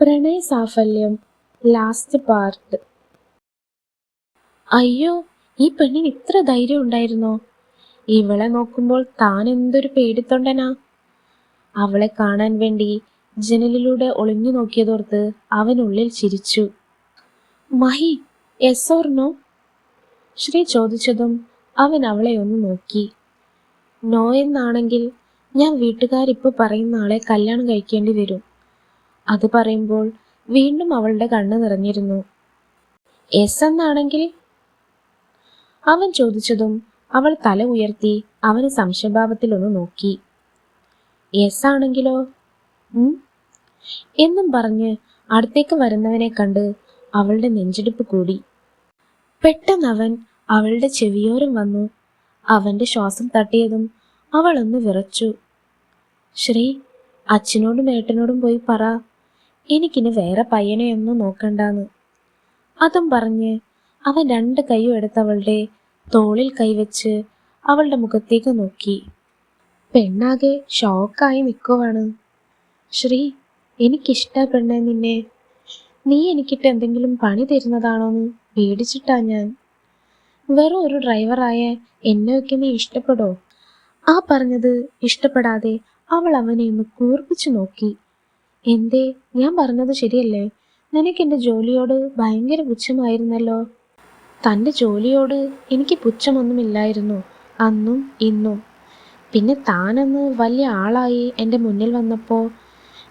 പ്രണയ സാഫല്യം last part. അയ്യോ ഈ പെണ്ണിന് ഇത്ര ധൈര്യം ഉണ്ടായിരുന്നോ? ഇവളെ നോക്കുമ്പോൾ താൻ എന്തൊരു പേടിത്തൊണ്ടനാ? അവളെ കാണാൻ വേണ്ടി ജനലിലൂടെ ഒളിഞ്ഞു നോക്കിയതോർത്ത് അവനുള്ളിൽ ചിരിച്ചു. മഹി എസ് ഓർണോ ശ്രീ ചോദിച്ചതും അവൻ അവളെ ഒന്ന് നോക്കി. നോ എന്നാണെങ്കിൽ ഞാൻ വീട്ടുകാരിപ്പോൾ പറയുന്ന ആളെ കല്യാണം കഴിക്കേണ്ടി വരും. അത് പറയുമ്പോൾ വീണ്ടും അവളുടെ കണ്ണ് നിറഞ്ഞിരുന്നു. എസ് എന്നാണെങ്കിൽ അവൻ ചോദിച്ചതും അവൾ തല ഉയർത്തി അവന് സംശയഭാവത്തിലൊന്ന് നോക്കി. എസ് ആണെങ്കിലോ എന്നും പറഞ്ഞ് അടുത്തേക്ക് വരുന്നവനെ കണ്ട് അവളുടെ നെഞ്ചെടുപ്പ് കൂടി. പെട്ടെന്ന് അവൻ അവളുടെ ചെവിയോരം വന്നു. അവന്റെ ശ്വാസം തട്ടിയതും അവൾ ഒന്ന് വിറച്ചു. ശ്രീ അച്ഛനോടും ഏട്ടനോടും പോയി പറ. എനിക്കിനി വേറെ പയ്യനെയൊന്നും നോക്കണ്ടാന്ന്. അതും പറഞ്ഞ് അവൻ രണ്ട് കൈയും എടുത്തവളുടെ തോളിൽ കൈവച്ച് അവളുടെ മുഖത്തേക്ക് നോക്കി. പെണ്ണാകെ ഷോക്കായി നിൽക്കുവാണ് ശ്രീ എനിക്കിഷ്ട പെണ്ണെ നിന്നെ. നീ എനിക്കിട്ട് എന്തെങ്കിലും പണി തരുന്നതാണോന്ന് പേടിച്ചിട്ടാ ഞാൻ. വെറും ഒരു ഡ്രൈവറായ എന്നെയൊക്കെ നീ ഇഷ്ടപ്പെടോ? ആ പറഞ്ഞത് ഇഷ്ടപ്പെടാതെ അവൾ അവനെ ഒന്ന് കൂർപ്പിച്ചു നോക്കി. എന്തേ ഞാൻ പറഞ്ഞത് ശരിയല്ലേ? നിനക്ക് എന്റെ ജോലിയോട് ഭയങ്കര പുച്ഛമായിരുന്നല്ലോ. തന്റെ ജോലിയോട് എനിക്ക് പുച്ഛമൊന്നുമില്ലായിരുന്നു അന്നും ഇന്നും. പിന്നെ താനെന്ന് വലിയ ആളായി എന്റെ മുന്നിൽ വന്നപ്പോൾ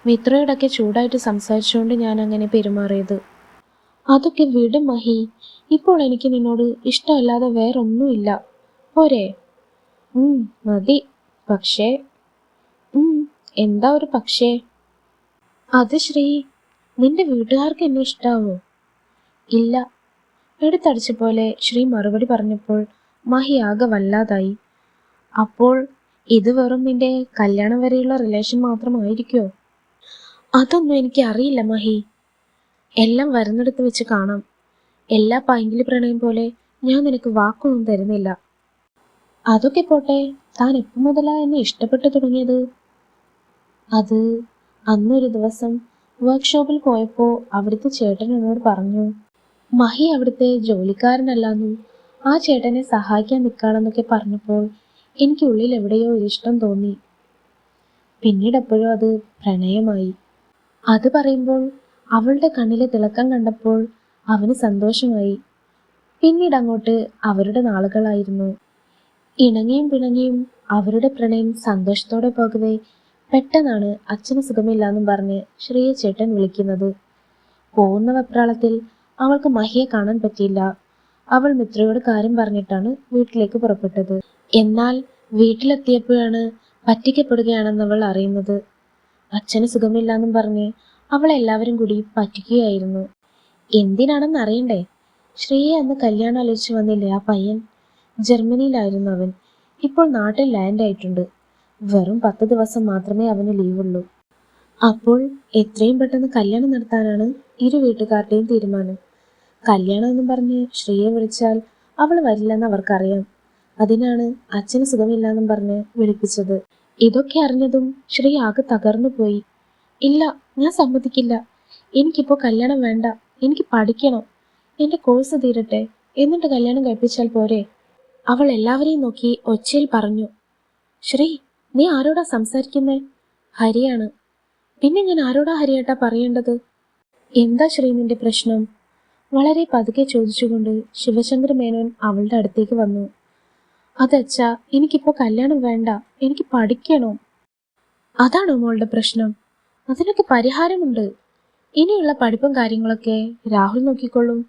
മിത്രയോടൊക്കെ ചൂടായിട്ട് സംസാരിച്ചുകൊണ്ട് ഞാൻ അങ്ങനെ പെരുമാറിയത്. അതൊക്കെ വിടും മഹി ഇപ്പോൾ എനിക്ക് നിന്നോട് ഇഷ്ടമല്ലാതെ വേറൊന്നുമില്ല. പോരെ. മതി. പക്ഷേ എന്താ ഒരു പക്ഷേ? അത് ശ്രീ നിന്റെ വീട്ടുകാർക്ക് എന്നെ ഇഷ്ടാവോ? ഇല്ല. എടുത്തടിച്ച പോലെ ശ്രീ മറുപടി പറഞ്ഞപ്പോൾ മഹി ആകെ വല്ലാതായി. അപ്പോൾ ഇത് വെറും നിന്റെ കല്യാണം വരെയുള്ള റിലേഷൻ മാത്രമായിരിക്കോ? അതൊന്നും എനിക്ക് അറിയില്ല മഹി. എല്ലാം വരുന്നിടത്ത് വെച്ച് കാണാം. എല്ലാ പൈങ്കിളി പ്രണയം പോലെ ഞാൻ നിനക്ക് വാക്കൊന്നും തരുന്നില്ല. അതൊക്കെ പോട്ടെ താൻ എപ്പോ മുതലാ എന്നെ ഇഷ്ടപ്പെട്ടു തുടങ്ങിയത്? അത് അന്നൊരു ദിവസം വർക്ക്ഷോപ്പിൽ പോയപ്പോൾ അവിടുത്തെ ചേട്ടൻ എന്നോട് പറഞ്ഞു മഹി അവിടുത്തെ ജോലിക്കാരനല്ലാന്നും ആ ചേട്ടനെ സഹായിക്കാൻ നിൽക്കാണെന്നൊക്കെ പറഞ്ഞപ്പോൾ എനിക്ക് ഉള്ളിൽ എവിടെയോ ഒരു ഇഷ്ടം തോന്നി. പിന്നീട് എപ്പോഴും അത് പ്രണയമായി. അത് പറയുമ്പോൾ അവളുടെ കണ്ണിലെ തിളക്കം കണ്ടപ്പോൾ അവന് സന്തോഷമായി. പിന്നീട് അങ്ങോട്ട് അവരുടെ നാളുകളായിരുന്നു. ഇണങ്ങിയും പിണങ്ങിയും അവരുടെ പ്രണയം സന്തോഷത്തോടെ പോകവേ പെട്ടെന്നാണ് അച്ഛന് സുഖമില്ലാന്നും പറഞ്ഞ് ശ്രീയ ചേട്ടൻ വിളിക്കുന്നത്. പോകുന്ന വെപ്രാളത്തിൽ അവൾക്ക് മഹിയെ കാണാൻ പറ്റിയില്ല. അവൾ മിത്രയോട് കാര്യം പറഞ്ഞിട്ടാണ് വീട്ടിലേക്ക് പുറപ്പെട്ടത്. എന്നാൽ വീട്ടിലെത്തിയപ്പോഴാണ് പറ്റിക്കപ്പെടുകയാണെന്ന് അവൾ അറിയുന്നത്. അച്ഛന് സുഖമില്ലാന്നും പറഞ്ഞ് അവളെ എല്ലാവരും കൂടി പറ്റിക്കുകയായിരുന്നു. എന്തിനാണെന്ന് അറിയണ്ടേ? ശ്രീയെ അന്ന് കല്യാണം ആലോചിച്ച് വന്നില്ലേ ആ പയ്യൻ? ജർമ്മനിയിലായിരുന്നു അവൻ. ഇപ്പോൾ നാട്ടിൽ ലാൻഡ് ആയിട്ടുണ്ട് വെറും പത്ത് ദിവസം മാത്രമേ അവന് ലീവുള്ളൂ. അപ്പോൾ എത്രയും പെട്ടെന്ന് കല്യാണം നടത്താനാണ് ഇരു വീട്ടുകാരുടെയും തീരുമാനം. കല്യാണം എന്ന് പറഞ്ഞ് ശ്രീയെ വിളിച്ചാൽ അവൾ വരില്ലെന്ന് അവർക്കറിയാം. അതിനാണ് അച്ഛന് സുഖമില്ലാന്നും പറഞ്ഞ് വിളിപ്പിച്ചത്. ഇതൊക്കെ അറിഞ്ഞതും ശ്രീ ആകെ തകർന്നു പോയി. ഇല്ല ഞാൻ സമ്മതിക്കില്ല. എനിക്കിപ്പോൾ കല്യാണം വേണ്ട. എനിക്ക് പഠിക്കണം. എന്റെ കോഴ്സ് തീരട്ടെ. എന്നിട്ട് കല്യാണം കഴിപ്പിച്ചാൽ പോരെ? അവൾ എല്ലാവരെയും നോക്കി ഒച്ചയിൽ പറഞ്ഞു. ശ്രീ നീ ആരോടാ സംസാരിക്കുന്നേ? ഹരിയാണ്. പിന്നെ ഞാൻ ആരോടാ ഹരിയേട്ടാ പറയേണ്ടത്? എന്താ ശ്രീ നിന്റെ പ്രശ്നം? വളരെ പതുക്കെ ചോദിച്ചുകൊണ്ട് ശിവശങ്കര മേനോൻ അവളുടെ അടുത്തേക്ക് വന്നു. അതച്ഛാ എനിക്കിപ്പോൾ കല്യാണം വേണ്ട. എനിക്ക് പഠിക്കണോ? അതാണോ മോളുടെ പ്രശ്നം? അതിനൊക്കെ പരിഹാരമുണ്ട്. ഇനിയുള്ള പഠിപ്പും കാര്യങ്ങളൊക്കെ രാഹുൽ നോക്കിക്കൊള്ളും.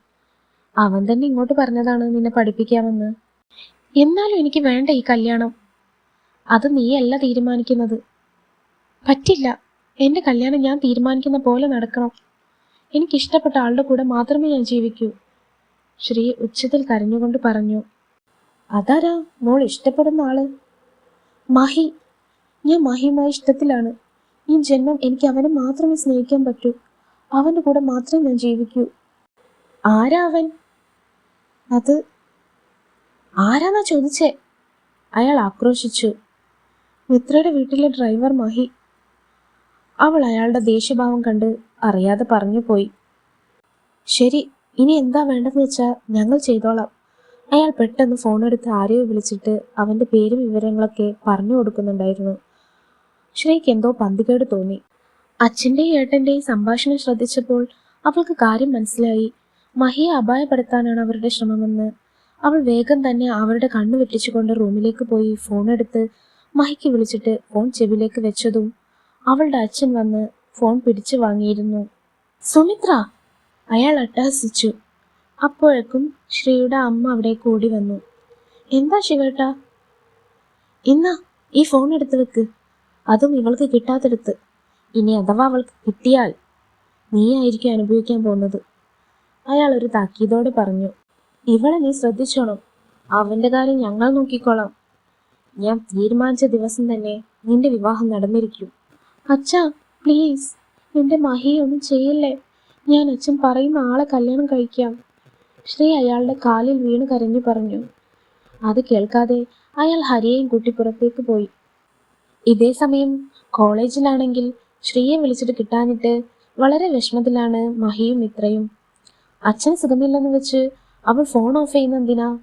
അവൻ തന്നെ ഇങ്ങോട്ട് പറഞ്ഞതാണ് നിന്നെ പഠിപ്പിക്കാമെന്ന്. എന്നാലും എനിക്ക് വേണ്ട ഈ കല്യാണം. അത് നീയല്ല തീരുമാനിക്കുന്നത്. പറ്റില്ല. എന്റെ കല്യാണം ഞാൻ തീരുമാനിക്കുന്ന പോലെ നടക്കണം. എനിക്കിഷ്ടപ്പെട്ട ആളുടെ കൂടെ മാത്രമേ ഞാൻ ജീവിക്കൂ. ശ്രീ ഉച്ചത്തിൽ കരഞ്ഞുകൊണ്ട് പറഞ്ഞു. അതാരാ മോൾ ഇഷ്ടപ്പെടുന്ന ആൾ? മഹി. ഞാൻ മഹിയുമായി ഇഷ്ടത്തിലാണ്. ഈ ജന്മം എനിക്ക് അവനെ മാത്രമേ സ്നേഹിക്കാൻ പറ്റൂ. അവന്റെ കൂടെ മാത്രമേ ഞാൻ ജീവിക്കൂ. ആരാ അവൻ? അത് ആരാന്നാ ചോദിച്ചേ? അയാൾ ആക്രോശിച്ചു. മിത്രയുടെ വീട്ടിലെ ഡ്രൈവർ മഹി അവൾ അയാളുടെ ദേഷ്യഭാവം കണ്ട് അറിയാതെ പറഞ്ഞു പോയി. ശരി ഇനി എന്താ വേണ്ടെന്ന് വെച്ചാൽ ഞങ്ങൾ ചെയ്തോളാം. അയാൾ പെട്ടെന്ന് ഫോൺ എടുത്ത് ആരെയോ വിളിച്ചിട്ട് അവന്റെ പേരും വിവരങ്ങളൊക്കെ പറഞ്ഞു കൊടുക്കുന്നുണ്ടായിരുന്നു. ശ്രീക്ക് എന്തോ പന്തികേട് തോന്നി. അച്ഛന്റെയും ഏട്ടന്റെയും സംഭാഷണം ശ്രദ്ധിച്ചപ്പോൾ അവൾക്ക് കാര്യം മനസ്സിലായി. മഹിയെ അപായപ്പെടുത്താനാണ് അവരുടെ ശ്രമമെന്ന്. അവൾ വേഗം തന്നെ അവരുടെ കണ്ണു വെട്ടിച്ചുകൊണ്ട് റൂമിലേക്ക് പോയി ഫോണെടുത്ത് മഹിക്ക് വിളിച്ചിട്ട് ഫോൺ ചെവിലേക്ക് വെച്ചതും അവളുടെ അച്ഛൻ വന്ന് ഫോൺ പിടിച്ചു വാങ്ങിയിരുന്നു. സുമിത്ര അയാൾ അട്ടഹസിച്ചു. അപ്പോഴേക്കും ശ്രീയുടെ അമ്മ അവിടെ കൂടി വന്നു. എന്താ ശിവേട്ട? ഇന്നാ ഈ ഫോൺ എടുത്ത് വെക്ക്. അതും ഇവൾക്ക് കിട്ടാത്തെടുത്ത്. ഇനി അഥവാ അവൾക്ക് കിട്ടിയാൽ നീയായിരിക്കും അനുഭവിക്കാൻ പോകുന്നത്. അയാൾ ഒരു താക്കീതോടെ പറഞ്ഞു. ഇവളെ നീ ശ്രദ്ധിച്ചോണം. അവന്റെ കാര്യം ഞങ്ങൾ നോക്കിക്കോളാം. ഞാൻ തീരുമാനിച്ച ദിവസം തന്നെ നിന്റെ വിവാഹം നടന്നിരിക്കും. അച്ഛാ പ്ലീസ് എന്റെ മഹിയെ ഒന്നും ചെയ്യല്ലേ? ഞാൻ അച്ഛൻ പറയുന്ന ആളെ കല്യാണം കഴിക്കാം. ശ്രീ അയാളുടെ കാലിൽ വീണ് കരഞ്ഞു പറഞ്ഞു. അത് കേൾക്കാതെ അയാൾ ഹരിയെയും കൂട്ടി പുറത്തേക്ക് പോയി. ഇതേ സമയം കോളേജിലാണെങ്കിൽ ശ്രീയെ വിളിച്ചിട്ട് കിട്ടാനിട്ട് വളരെ വിഷമത്തിലാണ് മഹിയും ഇത്രയും അച്ഛൻ സുഖമില്ലെന്ന് വെച്ച് അവൾ ഫോൺ ഓഫ് ചെയ്യുന്ന എന്തിനാ?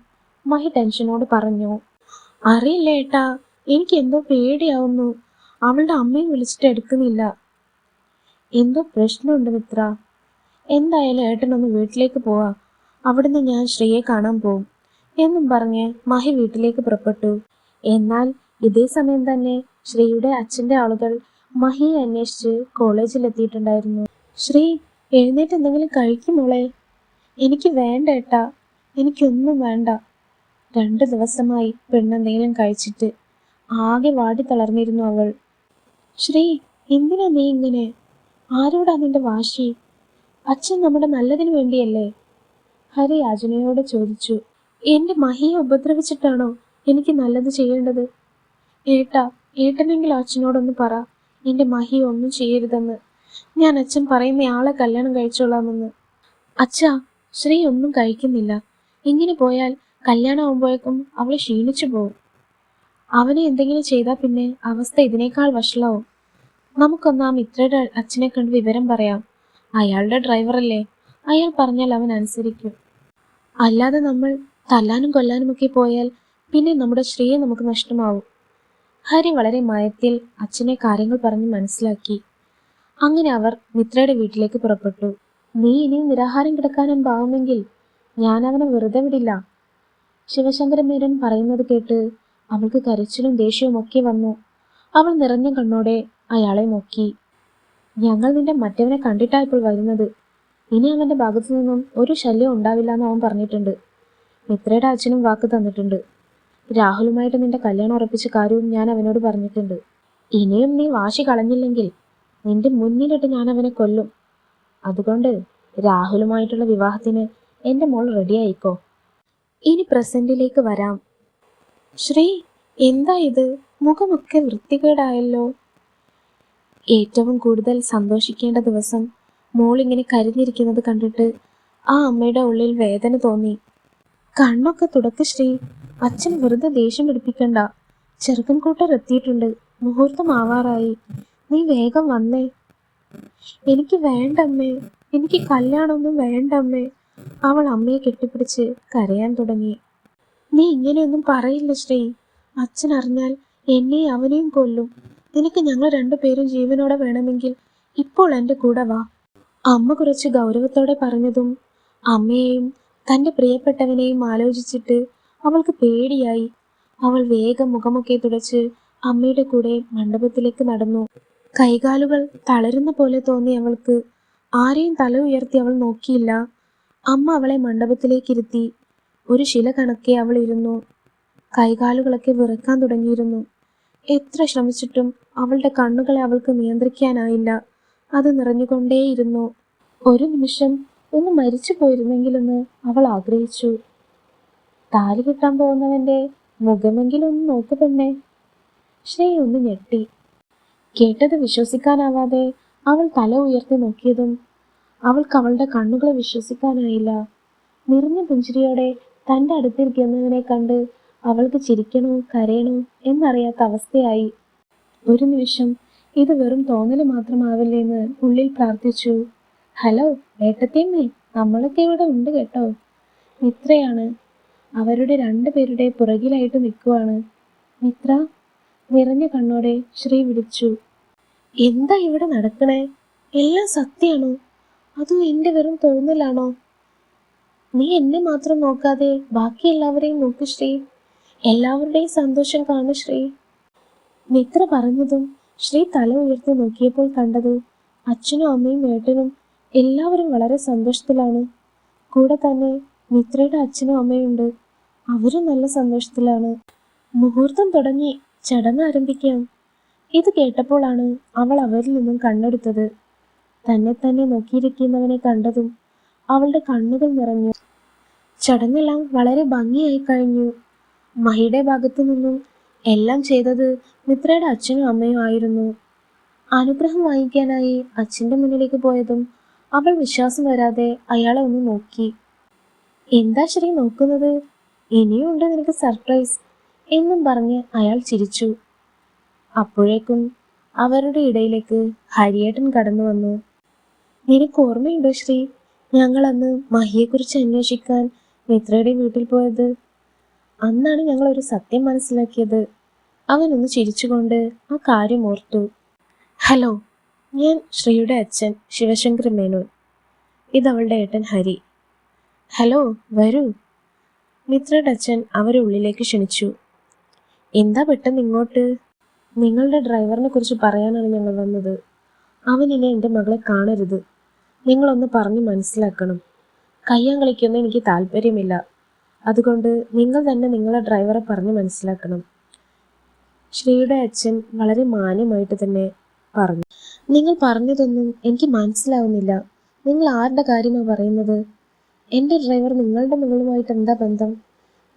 മഹി ടെൻഷനോട് പറഞ്ഞു. അറിയില്ല ഏട്ടാ എനിക്ക് എന്തോ പേടിയാവുന്നു. അവളുടെ അമ്മയും വിളിച്ചിട്ട് എടുക്കുന്നില്ല. എന്തോ പ്രശ്നമുണ്ട് മിത്ര. എന്തായാലും ഏട്ടനൊന്ന് വീട്ടിലേക്ക് പോവാ. അവിടുന്ന് ഞാൻ ശ്രീയെ കാണാൻ പോവും. എന്നും പറഞ്ഞ് മഹി വീട്ടിലേക്ക് പുറപ്പെട്ടു. എന്നാൽ ഇതേ സമയം തന്നെ ശ്രീയുടെ അച്ഛന്റെ ആളുകൾ മഹിയെ അന്വേഷിച്ച് കോളേജിലെത്തിയിട്ടുണ്ടായിരുന്നു. ശ്രീ എഴുന്നേറ്റ് എന്തെങ്കിലും കഴിക്കുമോളെ എനിക്ക് വേണ്ട ഏട്ടാ. എനിക്കൊന്നും വേണ്ട. രണ്ട് ദിവസമായി പെണ്ണെന്തെങ്കിലും കഴിച്ചിട്ട് ആകെ വാടി തളർന്നിരുന്നു അവൾ. ശ്രീ എന്തിനാ നീ ഇങ്ങനെ? ആരോടാ നിന്റെ വാശി? അച്ഛൻ നമ്മുടെ നല്ലതിനു വേണ്ടിയല്ലേ? ഹരി അജനയോട് ചോദിച്ചു. എന്റെ മഹിയെ ഉപദ്രവിച്ചിട്ടാണോ എനിക്ക് നല്ലത് ചെയ്യേണ്ടത്? ഏട്ടാ ഏട്ടനെങ്കിലും അച്ഛനോടൊന്ന് പറ. എന്റെ മഹിയെ ഒന്നും ചെയ്യരുതെന്ന്. ഞാൻ അച്ഛൻ പറയുന്ന ആളെ കല്യാണം കഴിച്ചോളാമെന്ന്. അച്ഛാ ശ്രീ ഒന്നും കഴിക്കുന്നില്ല. ഇങ്ങനെ പോയാൽ കല്യാണം ആകുമ്പോഴേക്കും അവൾ ക്ഷീണിച്ചു പോകും അവനെ എന്തെങ്കിലും ചെയ്താൽ പിന്നെ അവസ്ഥ ഇതിനേക്കാൾ വഷളാവും. നമുക്കൊന്ന് ആ മിത്രയുടെ അച്ഛനെ കണ്ട് വിവരം പറയാം. അയാളുടെ ഡ്രൈവറല്ലേ? അയാൾ പറഞ്ഞാൽ അവൻ അനുസരിക്കും. അല്ലാതെ നമ്മൾ തല്ലാനും കൊല്ലാനുമൊക്കെ പോയാൽ പിന്നെ നമ്മുടെ ശ്രീയെ നമുക്ക് നഷ്ടമാവും. ഹരി വളരെ മയത്തിൽ അച്ഛനെ കാര്യങ്ങൾ പറഞ്ഞ് മനസ്സിലാക്കി. അങ്ങനെ അവർ മിത്രയുടെ വീട്ടിലേക്ക് പുറപ്പെട്ടു. നീ ഇനിയും നിരാഹാരം കിടക്കാനും പാവുമെങ്കിൽ ഞാൻ അവനെ വെറുതെ വിടില്ല. ശിവശങ്കരമേരൻ പറയുന്നത് കേട്ട് അവൾക്ക് കരച്ചിലും ദേഷ്യവും ഒക്കെ വന്നു. അവൾ നിറഞ്ഞ കണ്ണോടെ അയാളെ നോക്കി. ഞങ്ങൾ നിന്റെ മറ്റവനെ കണ്ടിട്ടാ ഇപ്പോൾ വരുന്നത്. ഇനി അവന്റെ ഭാഗത്തു നിന്നും ഒരു ശല്യം ഉണ്ടാവില്ല എന്ന് അവൻ പറഞ്ഞിട്ടുണ്ട്. മിത്രയുടെ അച്ഛനും വാക്ക് തന്നിട്ടുണ്ട്. രാഹുലുമായിട്ട് നിന്റെ കല്യാണം ഉറപ്പിച്ച കാര്യവും ഞാൻ അവനോട് പറഞ്ഞിട്ടുണ്ട്. ഇനിയും നീ വാശി കളഞ്ഞില്ലെങ്കിൽ നിന്റെ മുന്നിലിട്ട് ഞാൻ അവനെ കൊല്ലും. അതുകൊണ്ട് രാഹുലുമായിട്ടുള്ള വിവാഹത്തിന് എന്റെ മോൾ റെഡി ആയിക്കോ? ഇനി പ്രസന്റിലേക്ക് വരാം. ശ്രീ എന്താ ഇത്? മുഖമൊക്കെ വൃത്തികേടായല്ലോ. ഏറ്റവും കൂടുതൽ സന്തോഷിക്കേണ്ട ദിവസം മോൾ ഇങ്ങനെ കരഞ്ഞിരിക്കുന്നത് കണ്ടിട്ട് ആ അമ്മയുടെ ഉള്ളിൽ വേദന തോന്നി. കണ്ണൊക്കെ തുടക്ക് ശ്രീ. അച്ഛൻ വെറുതെ ദേഷ്യം പിടിപ്പിക്കണ്ട. ചെറുക്കൻ കൂട്ടർ എത്തിയിട്ടുണ്ട്. മുഹൂർത്തം ആവാറായി നീ വേഗം വന്നേ. എനിക്ക് വേണ്ടമ്മേ. എനിക്ക് കല്യാണമൊന്നും വേണ്ടമ്മേ. അവൾ അമ്മയെ കെട്ടിപ്പിടിച്ച് കരയാൻ തുടങ്ങി. നീ ഇങ്ങനെയൊന്നും പറയില്ല ശ്രീ. അച്ഛൻ അറിഞ്ഞാൽ എന്നെയും അവനെയും കൊല്ലും. നിനക്ക് ഞങ്ങൾ രണ്ടുപേരും ജീവനോടെ വേണമെങ്കിൽ ഇപ്പോൾ എന്റെ കൂടെ വാ. അമ്മ കുറച്ച് ഗൗരവത്തോടെ പറഞ്ഞതും അമ്മയെയും തന്റെ പ്രിയപ്പെട്ടവനെയും ആലോചിച്ചിട്ട് അവൾക്ക് പേടിയായി. അവൾ വേഗം മുഖമൊക്കെ തുടച്ച് അമ്മയുടെ കൂടെ മണ്ഡപത്തിലേക്ക് നടന്നു. കൈകാലുകൾ തളരുന്ന പോലെ തോന്നി അവൾക്ക്. ആരെയും തല ഉയർത്തി അവൾ നോക്കിയില്ല. അമ്മ അവളെ മണ്ഡപത്തിലേക്കിരുത്തി ഒരു ശില കണക്കെ അവൾ ഇരുന്നു. കൈകാലുകളൊക്കെ വിറക്കാൻ തുടങ്ങിയിരുന്നു. എത്ര ശ്രമിച്ചിട്ടും അവളുടെ കണ്ണുകളെ അവൾക്ക് നിയന്ത്രിക്കാനായില്ല. അത് നിറഞ്ഞുകൊണ്ടേയിരുന്നു. ഒരു നിമിഷം ഒന്ന് മരിച്ചു പോയിരുന്നെങ്കിലെന്ന് അവൾ ആഗ്രഹിച്ചു. താലി കിട്ടാൻ പോകുന്നവന്റെ മുഖമെങ്കിലും ഒന്ന് നോക്ക് തന്നെ ശ്രീ ഒന്ന് ഞെട്ടി. കേട്ടത് വിശ്വസിക്കാനാവാതെ അവൾ തല ഉയർത്തി നോക്കിയതും അവൾക്ക് അവളുടെ കണ്ണുകളെ വിശ്വസിക്കാനായില്ല. നിറഞ്ഞ പുഞ്ചിരിയോടെ തന്റെ അടുത്തിരിക്കുന്നവനെ കണ്ട് അവൾക്ക് ചിരിക്കണോ കരയണോ എന്നറിയാത്ത അവസ്ഥയായി. ഒരു നിമിഷം ഇത് വെറും തോന്നൽ മാത്രമാവില്ലേന്ന് ഉള്ളിൽ പ്രാർത്ഥിച്ചു. ഹലോ ഏട്ടത്തിയമ്മേ നമ്മളൊക്കെ ഇവിടെ ഉണ്ട് കേട്ടോ. മിത്രയാണ്. അവരുടെ രണ്ടുപേരുടെ പുറകിലായിട്ട് നിൽക്കുവാണ്. മിത്ര നിറഞ്ഞ കണ്ണോടെ ശ്രീ വിളിച്ചു. എന്താ ഇവിടെ നടക്കണേ? എല്ലാം സത്യാണോ അതോ എന്റെ വെറും തോന്നലാണോ നീ എന്നെ മാത്രം നോക്കാതെ ബാക്കി എല്ലാവരെയും നോക്ക് ശ്രീ. എല്ലാവരുടെയും സന്തോഷം കാണു ശ്രീ. മിത്ര പറഞ്ഞതും ശ്രീ തല ഉയർത്തി നോക്കിയപ്പോൾ കണ്ടത് അച്ഛനും അമ്മയും ഏട്ടനും എല്ലാവരും വളരെ സന്തോഷത്തിലാണ്. കൂടെ തന്നെ മിത്രയുടെ അച്ഛനും അമ്മയുണ്ട് അവരും നല്ല സന്തോഷത്തിലാണ്. മുഹൂർത്തം തുടങ്ങി ചടങ്ങ് ആരംഭിക്കാം. ഇത് കേട്ടപ്പോഴാണ് അവൾ അവരിൽ നിന്നും കണ്ണെടുത്തത്. തന്നെ തന്നെ നോക്കിയിരിക്കുന്നവനെ കണ്ടതും അവളുടെ കണ്ണുകൾ നിറഞ്ഞു. ചടങ്ങെല്ലാം വളരെ ഭംഗിയായി കഴിഞ്ഞു. മഹിയുടെ ഭാഗത്തു നിന്നും എല്ലാം ചെയ്തത് മിത്രയുടെ അച്ഛനും അമ്മയും ആയിരുന്നു. അനുഗ്രഹം വാങ്ങിക്കാനായി അച്ഛന്റെ മുന്നിലേക്ക് പോയതും അവൾ വിശ്വാസം വരാതെ അയാളെ ഒന്ന് നോക്കി. എന്താ ശരി നോക്കുന്നത്? ഇനിയും ഉണ്ട് നിനക്ക് സർപ്രൈസ് എന്നും പറഞ്ഞ് അയാൾ ചിരിച്ചു. അപ്പോഴേക്കും അവരുടെ ഇടയിലേക്ക് ഹരിയേട്ടൻ കടന്നു വന്നു. നിനക്ക് ഓർമ്മയുണ്ടോ ശ്രീ? ഞങ്ങൾ അന്ന് മഹിയെക്കുറിച്ച് അന്വേഷിക്കാൻ മിത്രയുടെ വീട്ടിൽ പോയത്. അന്നാണ് ഞങ്ങൾ ഒരു സത്യം മനസ്സിലാക്കിയത്. അവനൊന്ന് ചിരിച്ചുകൊണ്ട് ആ കാര്യം ഓർത്തു. ഹലോ ഞാൻ ശ്രീയുടെ അച്ഛൻ ശിവശങ്കർ മേനോൻ. ഇതവളുടെ ഏട്ടൻ ഹരി. ഹലോ വരൂ. മിത്രയുടെ അച്ഛൻ അവരെ ഉള്ളിലേക്ക് ക്ഷണിച്ചു. എന്താ പെട്ടെന്ന് ഇങ്ങോട്ട്? നിങ്ങളുടെ ഡ്രൈവറിനെ കുറിച്ച് പറയാനാണ് ഞങ്ങൾ വന്നത്. അവൻ എന്റെ മകളെ കാണരുത്. നിങ്ങളൊന്ന് പറഞ്ഞു മനസ്സിലാക്കണം. കയ്യാൻ കളിക്കൊന്നും എനിക്ക് താല്പര്യമില്ല. അതുകൊണ്ട് നിങ്ങൾ തന്നെ നിങ്ങളെ ഡ്രൈവറെ പറഞ്ഞു മനസ്സിലാക്കണം. ശ്രീയുടെ അച്ഛൻ വളരെ മാന്യമായിട്ട് തന്നെ പറഞ്ഞു. നിങ്ങൾ പറഞ്ഞതൊന്നും എനിക്ക് മനസ്സിലാവുന്നില്ല. നിങ്ങൾ ആരുടെ കാര്യമാണ് പറയുന്നത്? എന്റെ ഡ്രൈവർ നിങ്ങളുടെ മകളുമായിട്ട് എന്താ ബന്ധം?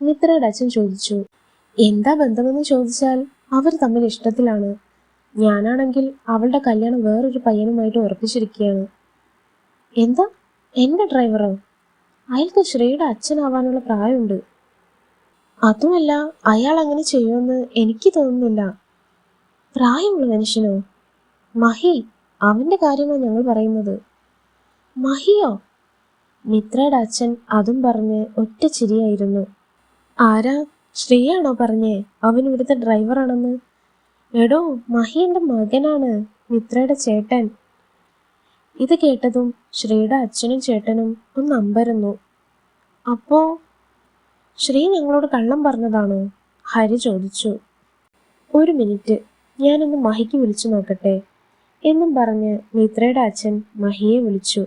മിത്രയുടെ അച്ഛൻ ചോദിച്ചു. എന്താ ബന്ധമെന്ന് ചോദിച്ചാൽ അവർ തമ്മിൽ ഇഷ്ടത്തിലാണ്. ഞാനാണെങ്കിൽ അവളുടെ കല്യാണം വേറൊരു പയ്യനുമായിട്ട് ഉറപ്പിച്ചിരിക്കുകയാണ്. എന്താ? എന്റെ ഡ്രൈവറോ അയാൾക്ക് ശ്രീയുടെ അച്ഛനാവാനുള്ള പ്രായമുണ്ട്. അതുമല്ല അയാൾ അങ്ങനെ ചെയ്യുമെന്ന് എനിക്ക് തോന്നുന്നില്ല. പ്രായമുള്ള മനുഷ്യനോ? മഹി അവന്റെ കാര്യമാണ് ഞങ്ങൾ പറയുന്നത്. മഹിയോ? മിത്രയുടെ അച്ഛൻ അതും പറഞ്ഞ് ഒറ്റ ചിരിയായിരുന്നു. ആരാ? ശ്രീയാണോ പറഞ്ഞേ? അവൻ ഇവിടുത്തെ ഡ്രൈവറാണെന്ന് എടോ മഹി എന്റെ മകനാണ് മിത്രയുടെ ചേട്ടൻ. ഇത് കേട്ടതും ശ്രീയുടെ അച്ഛനും ചേട്ടനും ഒന്ന് അമ്പരന്നു. അപ്പോ ശ്രീ ഞങ്ങളോട് കള്ളം പറഞ്ഞതാണോ? ഹരി ചോദിച്ചു. ഒരു മിനിറ്റ് ഞാനൊന്ന് മഹിക്ക് വിളിച്ചു നോക്കട്ടെ എന്നും പറഞ്ഞ് മിത്രയുടെ അച്ഛൻ മഹിയെ വിളിച്ചു.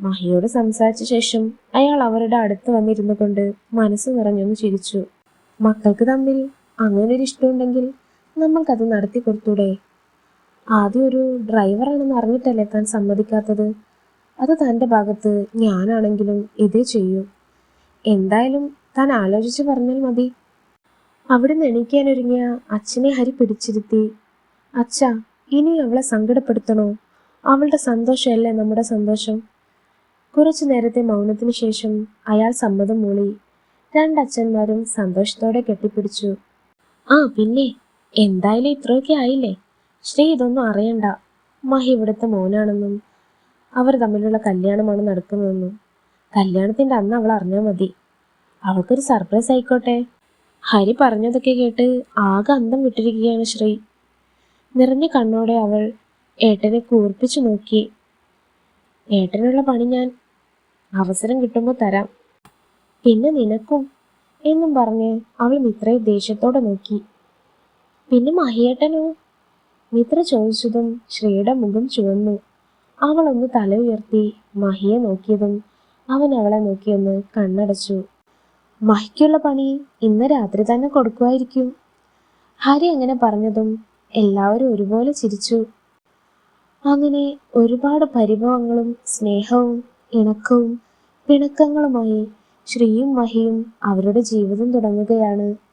മഹിയോട് സംസാരിച്ച ശേഷം അയാൾ അവരുടെ അടുത്ത് വന്നിരുന്നു കൊണ്ട് മനസ്സ് നിറഞ്ഞൊന്ന് ചിരിച്ചു. മക്കൾക്ക് തമ്മിൽ അങ്ങനെ ഒരു ഇഷ്ടമുണ്ടെങ്കിൽ നമ്മൾക്കത് നടത്തി കൊടുത്തൂടെ ആദ്യം ഒരു ഡ്രൈവറാണെന്ന് അറിഞ്ഞിട്ടല്ലേ താൻ സമ്മതിക്കാത്തത്? അത് തന്റെ ഭാഗത്ത് ഞാനാണെങ്കിലും ഇതേ ചെയ്യൂ. എന്തായാലും താൻ ആലോചിച്ച് പറഞ്ഞാൽ മതി. അവിടുന്ന് എണീക്കാനൊരുങ്ങിയ അച്ഛനെ ഹരി പിടിച്ചിരുത്തി അച്ഛ ഇനി അവളെ സങ്കടപ്പെടുത്തണോ? അവളുടെ സന്തോഷമല്ലേ നമ്മുടെ സന്തോഷം? കുറച്ചു നേരത്തെ മൗനത്തിന് ശേഷം അയാൾ സമ്മതം മൂളി രണ്ടച്ഛന്മാരും സന്തോഷത്തോടെ കെട്ടിപ്പിടിച്ചു. ആ പിന്നെ എന്തായാലും ഇത്രയൊക്കെ ആയില്ലേ? ശ്രീ ഇതൊന്നും അറിയണ്ട. മഹി ഇവിടുത്തെ മോനാണെന്നും അവർ തമ്മിലുള്ള കല്യാണമാണ് നടക്കുന്നതെന്നും. കല്യാണത്തിന്റെ അന്ന് അവൾ അറിഞ്ഞാൽ മതി. അവൾക്കൊരു സർപ്രൈസ് ആയിക്കോട്ടെ. ഹരി പറഞ്ഞതൊക്കെ കേട്ട് ആകെ അന്തം വിട്ടിരിക്കുകയാണ് ശ്രീ. നിറഞ്ഞ കണ്ണോടെ അവൾ ഏട്ടനെ കൂർപ്പിച്ചു നോക്കി. ഏട്ടനുള്ള പണി ഞാൻ അവസരം കിട്ടുമ്പോൾ തരാം. പിന്നെ നിനക്കും എന്നും പറഞ്ഞ് അവൾ മിത്രയെ ദേഷ്യത്തോടെ നോക്കി. പിന്നെ മഹിയേട്ടനോ? മിത്ര ചോദിച്ചതും ശ്രീയുടെ മുഖം ചുവന്നു. അവളൊന്ന് തല ഉയർത്തി മഹിയെ നോക്കിയതും അവൻ അവളെ നോക്കിയൊന്ന് കണ്ണടച്ചു. മഹിക്കുള്ള പണി ഇന്ന് രാത്രി തന്നെ കൊടുക്കുമായിരിക്കും. ഹരി അങ്ങനെ പറഞ്ഞതും എല്ലാവരും ഒരുപോലെ ചിരിച്ചു. അങ്ങനെ ഒരുപാട് പരിഭവങ്ങളും സ്നേഹവും ഇണക്കവും പിണക്കങ്ങളുമായി ശ്രീയും മഹിയും അവരുടെ ജീവിതം തുടങ്ങുകയാണ്.